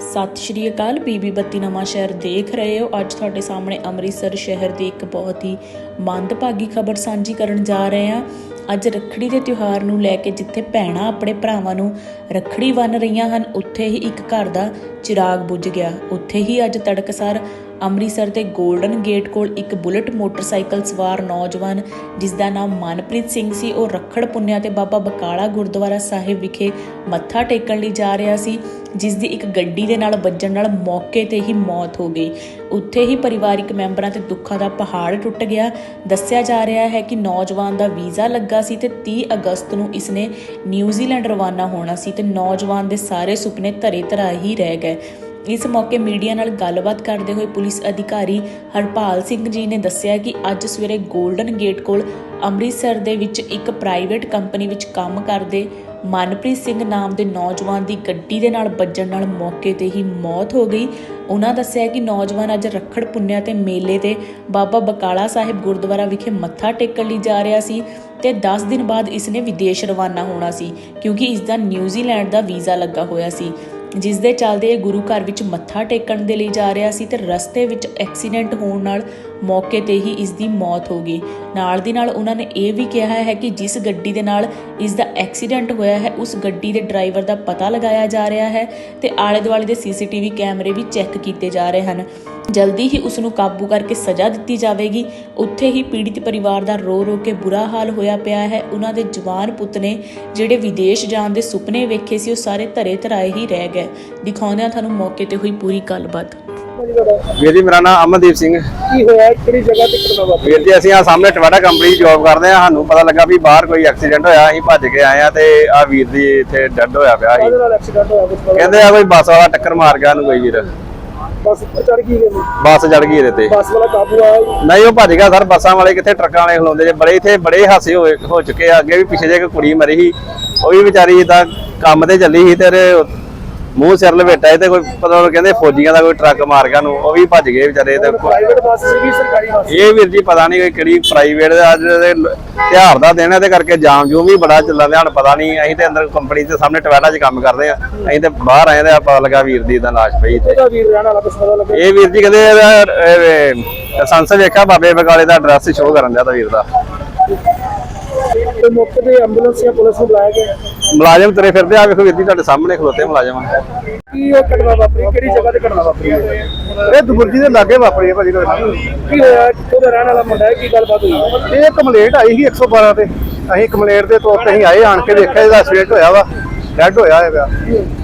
ਸਤਿ ਸ਼੍ਰੀ ਅਕਾਲ, ਬੀਬੀ ਬੱਤੀ ਨਵਾਂ ਸ਼ਹਿਰ ਦੇਖ ਰਹੇ ਹੋ। ਅੱਜ ਤੁਹਾਡੇ ਸਾਹਮਣੇ ਅੰਮ੍ਰਿਤਸਰ ਸ਼ਹਿਰ ਦੀ ਇੱਕ ਬਹੁਤ ਹੀ ਮੰਦਭਾਗੀ ਖਬਰ ਸਾਂਝੀ ਕਰਨ ਜਾ ਰਹੇ ਹਾਂ। ਅੱਜ ਰੱਖੜੀ ਦੇ ਤਿਉਹਾਰ ਨੂੰ ਲੈ ਕੇ ਜਿੱਥੇ ਭੈਣਾਂ ਆਪਣੇ ਭਰਾਵਾਂ ਨੂੰ ਰੱਖੜੀ ਬੰਨ ਰਹੀਆਂ ਹਨ, ਉੱਥੇ ਹੀ ਇੱਕ ਘਰ ਦਾ ਚਿਰਾਗ ਬੁਝ ਗਿਆ। ਉੱਥੇ ਹੀ ਅੱਜ ਤੜਕਸਾਰ ਅੰਮ੍ਰਿਤਸਰ ਦੇ 골ਡਨ ਗੇਟ ਕੋਲ ਇੱਕ ਬੁਲਟ ਮੋਟਰਸਾਈਕਲ ਸਵਾਰ ਨੌਜਵਾਨ ਜਿਸ ਦਾ ਨਾਮ ਮਨਪ੍ਰੀਤ ਸਿੰਘ ਸੀ, ਉਹ ਰੱਖੜ ਪੁੰਨਿਆ ਤੇ ਬਾਬਾ ਬਕਾਲਾ ਗੁਰਦੁਆਰਾ ਸਾਹਿਬ ਵਿਖੇ ਮੱਥਾ ਟੇਕਣ ਲਈ ਜਾ ਰਿਹਾ ਸੀ ਜਿਸ ਦੀ ਇੱਕ ਗੱਡੀ ਦੇ ਨਾਲ ਵੱਜਣ ਨਾਲ ਮੌਕੇ ਤੇ ਹੀ ਮੌਤ ਹੋ ਗਈ। ਉੱਥੇ ਹੀ ਪਰਿਵਾਰਿਕ ਮੈਂਬਰਾਂ ਤੇ ਦੁੱਖਾਂ ਦਾ ਪਹਾੜ ਟੁੱਟ ਗਿਆ। ਦੱਸਿਆ ਜਾ ਰਿਹਾ ਹੈ ਕਿ ਨੌਜਵਾਨ ਦਾ ਵੀਜ਼ਾ ਲੱਗਾ ਸੀ ਤੇ 30 ਅਗਸਤ ਨੂੰ ਇਸਨੇ ਨਿਊਜ਼ੀਲੈਂਡ ਰਵਾਨਾ ਹੋਣਾ ਸੀ ਤੇ ਨੌਜਵਾਨ ਦੇ ਸਾਰੇ ਸੁਪਨੇ ਧਰੇ ਧਰਾ ਹੀ ਰਹਿ ਗਏ। ਇਸ ਮੌਕੇ ਮੀਡੀਆ ਨਾਲ ਗੱਲਬਾਤ ਕਰਦੇ ਹੋਏ ਪੁਲਿਸ ਅਧਿਕਾਰੀ ਹਰਪਾਲ ਸਿੰਘ ਜੀ ਨੇ ਦੱਸਿਆ ਕਿ ਅੱਜ ਸਵੇਰੇ 골ਡਨ ਗੇਟ ਕੋਲ ਅੰਮ੍ਰਿਤਸਰ ਦੇ ਵਿੱਚ ਇੱਕ ਪ੍ਰਾਈਵੇਟ ਕੰਪਨੀ ਵਿੱਚ ਕੰਮ ਕਰਦੇ ਮਨਪ੍ਰੀਤ ਸਿੰਘ ਨਾਮ ਦੇ ਨੌਜਵਾਨ ਦੀ ਗੱਡੀ ਦੇ ਨਾਲ ਵੱਜਣ ਨਾਲ ਮੌਕੇ ਤੇ ਹੀ ਮੌਤ ਹੋ ਗਈ। ਉਹਨਾਂ ਦੱਸਿਆ ਕਿ ਨੌਜਵਾਨ ਅੱਜ ਰੱਖੜ ਪੁੰਨਿਆ ਤੇ ਮੇਲੇ ਤੇ ਬਾਬਾ ਬਕਾਲਾ ਸਾਹਿਬ ਗੁਰਦੁਆਰਾ ਵਿਖੇ ਮੱਥਾ ਟੇਕਣ ਲਈ ਜਾ ਰਿਹਾ ਸੀ ਤੇ 10 ਦਿਨ ਬਾਅਦ ਇਸਨੇ ਵਿਦੇਸ਼ ਰਵਾਨਾ ਹੋਣਾ ਸੀ, ਕਿਉਂਕਿ ਇਸ ਦਾ ਨਿਊਜ਼ੀਲੈਂਡ ਦਾ ਵੀਜ਼ਾ ਲੱਗਾ ਹੋਇਆ ਸੀ। ਜਿਸ ਦੇ ਚੱਲਦੇ ਇਹ ਗੁਰੂ ਘਰ ਵਿੱਚ ਮੱਥਾ ਟੇਕਣ ਦੇ ਲਈ ਜਾ ਰਿਹਾ ਸੀ ਤੇ ਰਸਤੇ ਵਿੱਚ ਐਕਸੀਡੈਂਟ ਹੋਣ ਨਾਲ ਮੌਕੇ ਤੇ ਹੀ ਇਸ ਦੀ ਮੌਤ ਹੋ ਗਈ। ਨਾਲ ਦੀ ਨਾਲ ਉਹਨਾਂ ਨੇ ਇਹ ਵੀ ਕਿਹਾ ਹੈ ਕਿ ਜਿਸ ਗੱਡੀ ਦੇ ਨਾਲ ਇਸ ਦਾ ਐਕਸੀਡੈਂਟ ਹੋਇਆ ਹੈ, ਉਸ ਗੱਡੀ ਦੇ ਡਰਾਈਵਰ ਦਾ ਪਤਾ ਲਗਾਇਆ ਜਾ ਰਿਹਾ ਹੈ ਤੇ ਆਲੇ ਦੁਆਲੇ ਦੇ ਸੀਸੀਟੀਵੀ ਕੈਮਰੇ ਵੀ ਚੈੱਕ ਕੀਤੇ ਜਾ ਰਹੇ ਹਨ। ਜਲਦੀ ਹੀ ਉਸ ਨੂੰ ਕਾਬੂ ਕਰਕੇ ਸਜ਼ਾ ਦਿੱਤੀ ਜਾਵੇਗੀ। ਉੱਥੇ ਹੀ ਪੀੜਿਤ ਪਰਿਵਾਰ ਦਾ ਰੋ ਰੋ ਕੇ ਬੁਰਾ ਹਾਲ ਹੋਇਆ ਪਿਆ ਹੈ। ਉਹਨਾਂ ਦੇ ਜਵਾਨ ਪੁੱਤ ਨੇ ਜਿਹੜੇ ਵਿਦੇਸ਼ ਜਾਣ ਦੇ ਸੁਪਨੇ ਵੇਖੇ ਸੀ, ਉਹ ਸਾਰੇ ਧਰੇ ਧਰਾਏ ਹੀ ਰਹਿ ਗਏ ਦਿਖਾਉਂਦੇ ਹਾਂ ਤੁਹਾਨੂੰ ਮੌਕੇ ਤੇ ਹੋਈ ਪੂਰੀ ਗੱਲਬਾਤ। ਵੀਰ ਜੀ ਮੇਰਾ ਨਾਮ ਅਮਨਦੀਪ ਸਿੰਘ ਕੀ ਹੋਇਆ? ਕਿਹੜੀ ਜਗ੍ਹਾ ਤੇ ਕਰਨਾ ਵਾਪਰਿਆ ਵੀਰ ਜੀ ਅਸੀਂ ਆ ਸਾਹਮਣੇ ਟਵਾਟਾ ਕੰਪਨੀ ਜੌਬ ਕਰਦੇ ਆ ਸਾਨੂੰ ਪਤਾ ਲੱਗਾ ਵੀ ਬਾਹਰ ਕੋਈ ਐਕਸੀਡੈਂਟ ਹੋਇਆ। ਅਸੀਂ ਭੱਜ ਕੇ ਆਏ ਆ ਤੇ ਆ ਵੀਰ ਦੀ ਇੱਥੇ ਡੈੱਡ ਹੋਇਆ ਪਿਆ ਸੀ। ਕਾਹਦੇ ਨਾਲ ਐਕਸੀਡੈਂਟ ਹੋਇਆ? ਕੁਝ ਪਤਾ ਕਹਿੰਦੇ ਆ ਕੋਈ ਬੱਸ ਵਾਲਾ ਟੱਕਰ ਮਾਰ ਗਿਆ ਉਹਨੂੰ ਕੋਈ ਵੀਰ। ਬੱਸ ਚੜ ਗਈ ਬੱਸ ਚੜ ਗਈ ਇਹਦੇ ਤੇ। ਬੱਸ ਵਾਲਾ ਕਾਬੂ ਆਇਆ ਹੀ। ਨਹੀਂ ਉਹ ਭੱਜ ਗਿਆ ਸਰ। ਬੱਸਾਂ ਵਾਲੇ ਕਿੱਥੇ ਟਰੱਕਾਂ ਵਾਲੇ ਖਲੋਂਦੇ ਜੇ? ਬੜੇ ਇੱਥੇ ਬੜੇ ਹਾਸੇ ਹੋਏ ਹੋ ਚੁੱਕੇ ਆ। ਅੱਗੇ ਵੀ ਪਿੱਛੇ ਜੇ ਇੱਕ ਕੁੜੀ ਮਰੀ ਸੀ। ਉਹ ਵੀ ਵਿਚਾਰੀ ਜਿੱਦਾਂ ਕੰਮ ਤੇ ਚੱਲੀ ਸੀ ਤੇ ਉਹਦੇ ਮੂੰਹ ਸਿਰ ਲਪੇਟਾ ਸੀ ਤੇ ਕੋਈ ਪਤਾ ਉਹ ਕਹਿੰਦੇ ਫੌਜੀਆਂ ਦਾ ਕੋਈ ਟਰੱਕ ਮਾਰ ਗਿਆ ਨੂੰ ਉਹ ਵੀ ਭੱਜ ਗਏ ਵਿਚਾਰੇ ਤੇ ਪ੍ਰਾਈਵੇਟ ਬੱਸ ਸੀਗੀ ਸਰਕਾਰੀ ਬੱਸ। ਇਹ ਵੀਰ ਜੀ ਪਤਾ ਨਹੀਂ ਕਿਹੜੀ ਪ੍ਰਾਈਵੇਟ ਦਾ ਅੱਜ ਦੇ ਤਿਉਹਾਰ ਦਾ ਦਿਨ ਹੈ ਤੇ ਕਰਕੇ ਜਾਮ ਜੂਮ ਵੀ ਬੜਾ ਚੱਲਦਾ ਹੁਣ ਪਤਾ ਨਹੀਂ ਅਸੀਂ ਤੇ ਅੰਦਰ ਕੰਪਨੀ ਦੇ ਸਾਹਮਣੇ ਟਵੈਟਾ 'ਚ ਕੰਮ ਕਰਦੇ ਆ ਅਸੀਂ ਤੇ ਬਾਹਰ ਆਏ ਤੇ ਆ ਪਤਾ ਲੱਗਾ ਵੀਰ ਦੀ ਦਾ ਲਾਸ਼ ਪਈ ਤੇ। ਇਹ ਵੀਰ ਜੀ ਕਹਿੰਦੇ ਇਹਦਾ ਸੰਸ ਵੇਖਿਆ ਬਾਬੇ ਬਗਾਲੇ ਦਾ ਐਡਰੈਸ ਸ਼ੋਅ ਕਰਨ ਦਿਆ ਤਾਂ ਵੀਰ ਦਾ। ਤੇ ਮੌਕੇ ਤੇ ਐਂਬੂਲੈਂਸ ਜਾਂ ਪੁਲਿਸ ਨੂੰ ਬੁਲਾਇਆ ਗਿਆ। ਮੁਲਾਜ਼ਮ ਤੁਰੇ ਫਿਰਦੇ ਆ ਵੇਖੋ ਵੀਰ ਜੀ ਤੁਹਾਡੇ ਸਾਹਮਣੇ ਖਲੋਤੇ ਮੁਲਾਜ਼ਮ। ਕੀ ਉਹ ਘਟਨਾ ਵਾਪਰੀ? ਕਿਹੜੀ ਜਗ੍ਹਾ ਤੇ ਘਟਨਾ ਵਾਪਰੀ? ਇਹ ਦੁਬਰਜੀ ਦੇ ਲਾਗੇ ਵਾਪਰੀ ਹੈ ਭਾਜੀ ਕੋਈ ਕੀ ਹੋਇਆ? ਕਿੱਥੋਂ ਦਾ ਰਹਿਣ ਵਾਲਾ ਮੁੰਡਾ ਹੈ? ਕੀ ਗੱਲਬਾਤ ਹੋਈ? ਇਹ ਕੰਪਲੇਂਟ ਆਈ ਸੀ 112 ਤੇ। ਅਸੀਂ ਕੰਪਲੇਂਟ ਦੇ ਤੌਰ ਤੇ ਅਸੀਂ ਆਏ ਆਣ ਕੇ ਦੇਖਿਆ ਇਹਦਾ ਐਕਸੀਡੈਂਟ ਹੋਇਆ ਵਾ। ਡੈਡ ਹੋਇਆ ਹੈ ਪਿਆ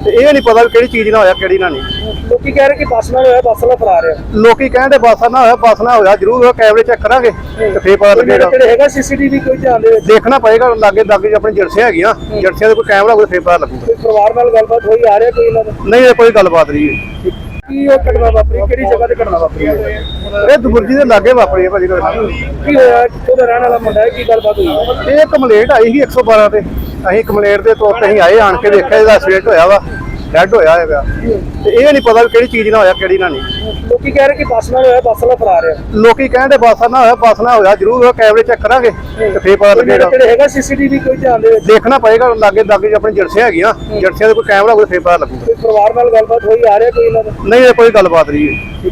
ਤੇ ਇਹ ਨਹੀਂ ਪਤਾ ਵੀ ਕਿਹੜੀ ਚੀਜ਼ ਨਾਲ ਹੋਇਆ ਕਿਹੜੀ ਨਾਲ ਨਹੀਂ। ਲੋਕੀ ਕਹਿ ਰਹੇ ਕਿ ਬੱਸ ਨਾਲ ਹੋਇਆ ਬੱਸ ਨਾਲ ਫਰਾਰ ਆ। ਲੋਕੀ ਕਹਿੰਦੇ ਬਾਸਾ ਨਾ ਹੋਇਆ ਬਾਸ ਨਾ ਹੋਇਆ ਜ਼ਰੂਰ ਉਹ ਕੈਮਰੇ ਚੈੱਕ ਕਰਾਂਗੇ ਤੇ ਫੇਰ ਪਤਾ ਕੋਈ ਲੱਗੇਗਾ। ਤੇੜੇ ਹੈਗਾ ਸੀਸੀਟੀਵੀ ਕੋਈ ਧਿਆਨ ਦੇ ਵਿੱਚ? ਦੇਖਣਾ ਪਏਗਾ ਲਾਗੇ ਲਾਗੇ ਆਪਣੀ ਜਰਸੀਆਂ ਹੈਗੀਆਂ ਜਰਸੀਆਂ ਦੇ ਕੋਈ ਕੈਮਰਾ ਕੋਈ ਫੇਰ ਪਤਾ ਲੱਗੂਗਾ। ਕੋਈ ਪਰਿਵਾਰ ਨਾਲ ਗੱਲਬਾਤ ਹੋਈ ਆ ਰਿਹਾ ਕੋਈ ਇਹਨਾਂ ਦਾ ਨਹੀਂ ਇਹ ਕੋਈ ਗੱਲਬਾਤ ਨਹੀਂ ਹੈ। ਕੀ ਉਹ ਘਟਨਾ ਵਾਪਰੀ? ਕਿਹੜੀ ਜਗ੍ਹਾ ਤੇ ਘਟਨਾ ਵਾਪਰੀ? ਇਹ ਦੁਬਰਜੀ ਦੇ ਲਾਗੇ ਵਾਪਰੀ ਹੈ ਭਾਜੀ ਕੋਈ ਕੀ ਹੋਇਆ? ਕਿੱਥੋਂ ਦਾ ਰਹਿਣ ਵਾਲਾ ਮੁੰਡਾ ਹੈ? ਕੀ ਗੱਲਬਾਤ ਹੋਈ? ਇਹ ਕੰਪਲੇਂਟ ਆਈ ਸੀ 112 ਤੇ। ਅਸੀਂ ਕੰਪਲੇਂਟ ਦੇ ਤੌਰ ਤੇ ਅਸੀਂ ਆਏ ਆਣ ਕੇ ਦੇਖਿਆ ਇਹਦਾ ਐਕਸੀਡੈਂਟ ਹੋਇਆ ਵਾ। ਡੈਡ ਹੋਇਆ ਹੈ ਪਿਆ ਤੇ ਇਹ ਨਹੀਂ ਪਤਾ ਵੀ ਕਿਹੜੀ ਚੀਜ਼ ਨਾਲ ਹੋਇਆ ਕਿਹੜੀ ਨਾਲ ਨਹੀਂ। ਲੋਕੀ ਕਹਿ ਰਹੇ ਕਿ ਬੱਸ ਨਾਲ ਹੋਇਆ ਬੱਸ ਨਾਲ ਫਰਾਰ ਆ ਲੋਕੀ ਕਹਿੰਦੇ ਬਾਸਾ ਨਾ ਹੋਇਆ ਬਾਸ ਨਾ ਹੋਇਆ ਜ਼ਰੂਰ ਉਹ ਕੈਮਰੇ ਚੈੱਕ ਕਰਾਂਗੇ ਤੇ ਫੇਰ ਪਤਾ ਲੱਗੇਗਾ। ਤੇੜੇ ਹੈਗਾ ਸੀਸੀਟੀਵੀ ਕੋਈ ਧਿਆਨ ਦੇ ਵਿੱਚ? ਦੇਖਣਾ ਪਏਗਾ ਲਾਗੇ ਲਾਗੇ ਆਪਣੀ ਜਰਸੀਆਂ ਹੈਗੀਆਂ ਜਰਸੀਆਂ ਦੇ ਕੋਈ ਕੈਮਰਾ ਕੋਈ ਫੇਰ ਪਤਾ ਲੱਗੂਗਾ। ਕੋਈ ਪਰਿਵਾਰ ਨਾਲ ਗੱਲਬਾਤ ਹੋਈ ਆ ਰਿਹਾ ਕੋਈ ਇਹਨਾਂ ਦਾ ਨਹੀਂ ਇਹ ਕੋਈ ਗੱਲਬਾਤ ਨਹੀਂ ਹੈ।